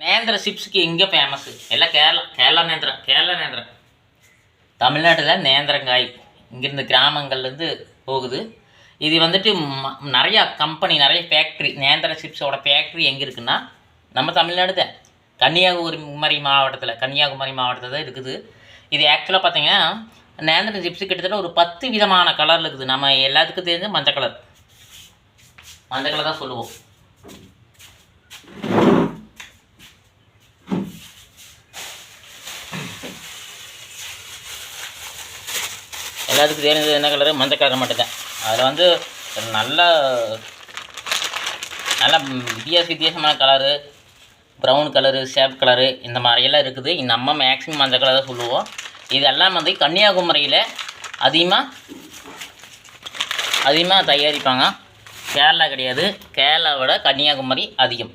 நேந்திர சிப்ஸுக்கு எங்கே ஃபேமஸ்ஸு எல்லாம் கேரளா கேரளா நேந்திரம் கேரளா நேந்திரம். தமிழ்நாட்டில் நேந்திரங்காய் இங்கேருந்து கிராமங்கள்லேருந்து போகுது. இது வந்துட்டு ம- நிறையா கம்பெனி நிறைய ஃபேக்ட்ரி நேந்திர சிப்ஸோட ஃபேக்ட்ரி எங்கே இருக்குன்னா நம்ம தமிழ்நாடு தான். கன்னியாகுமரி மாவட்டத்தில் கன்னியாகுமரி மாவட்டத்தில் தான் இருக்குது. இது ஆக்சுவலாக பார்த்தீங்கன்னா நேந்திர சிப்ஸு கிட்டத்தட்ட ஒரு பத்து விதமான கலரில் இருக்குது. நம்ம எல்லாத்துக்கும் தெரிஞ்ச மஞ்சள் கலர் மஞ்சள் கலர் தான் சொல்லுவோம். எல்லாத்துக்கும் தெரிஞ்சது என்ன கலரு மஞ்சள் கலர் மட்டும்தான். அதில் வந்து நல்லா நல்லா வித்தியாச வித்தியாசமான colour brown colour shape colour இந்த மாதிரியெல்லாம் இருக்குது. நம்ம மேக்ஸிமம் மஞ்சள் கலர் தான் சொல்லுவோம். இதெல்லாம் வந்து கன்னியாகுமரியில் அதிகமாக அதிகமாக தயாரிப்பாங்க. கேரளா கிடையாது. கேரளாவோட கன்னியாகுமரி அதிகம்.